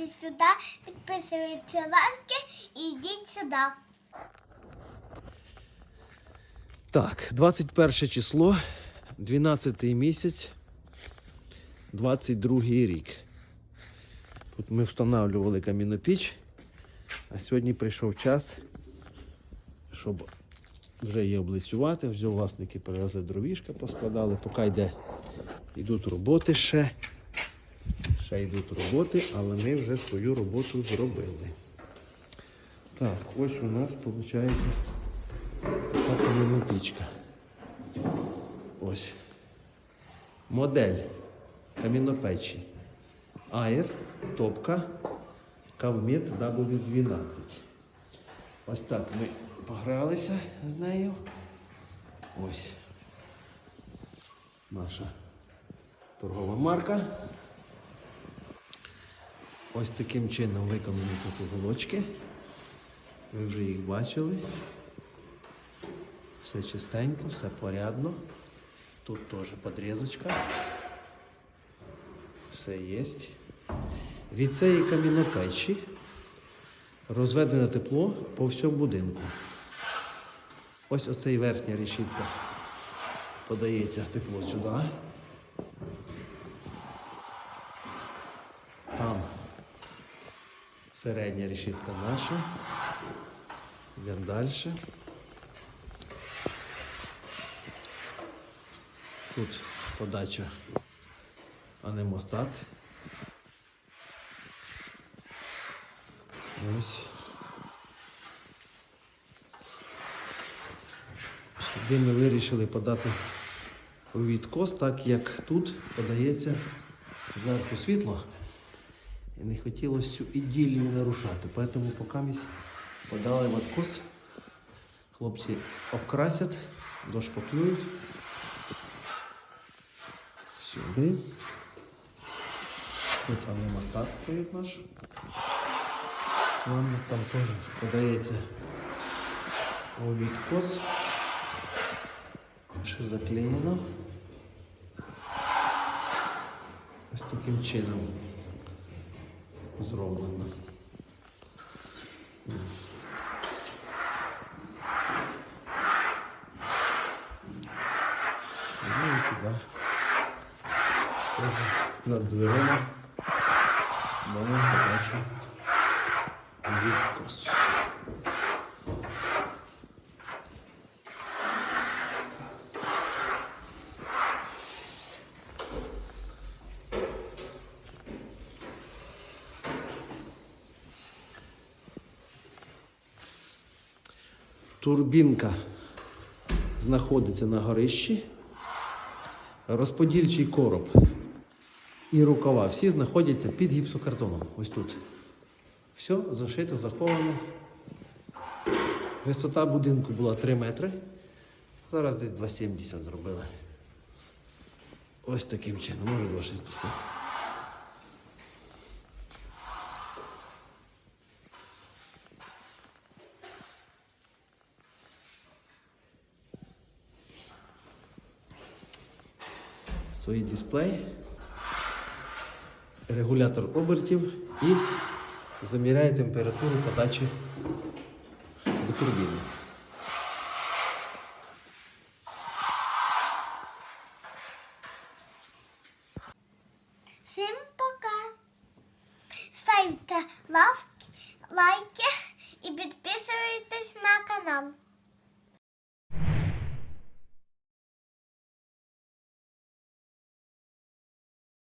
Приходьте сюди, підписуйтесь лайки і йдіть сюди. Так, 21 число, 12 місяць, 22 рік. Тут ми встановлювали камінопіч, а сьогодні прийшов час, щоб вже її облицювати. Вже власники привезли дровішка, поскладали, поки йде, йдуть роботи ще. Ще йдуть роботи, але ми вже свою роботу зробили. Так, ось у нас виходить така камінопічка. Ось. Модель камінопечі. Air, топка, Кавмет W12. Ось так ми погралися з нею. Ось. Наша торгова марка. Ось таким чином виконані тут уголочки. Ви вже їх бачили. Все чистенько, все порядно. Тут теж подрізочка. Все є. Від цієї камінопечі розведене тепло по всьому будинку. Ось оцей верхня решітка подається тепло сюди. Середня решітка наша. Йдемо далі. Тут подача, а не. Ось. Сюди ми вирішили подати у відкос, так як тут подається зверху світло. І не хотілося цю іділію нарушати. Тому поки ми подали в откос. Хлопці обкрасять, дошпаклюють. Сюди. Тут анемостат стоїть наш. Ванна там теж подається у відкос. Ще заклеєно. Ось таким чином Зроблено. Над дверима маємо подачу відкос. Турбінка знаходиться на горищі. Розподільчий короб і рукава всі знаходяться під гіпсокартоном. Ось тут. Все, зашито, заховано. Висота будинку була 3 метри. Зараз десь 2,70 зробили. Ось таким чином, може 2,60. Стоїть дисплей, регулятор обертів і заміряє температуру подачі до турбіни. Всім пока. Ставте лайки і підписуйтесь.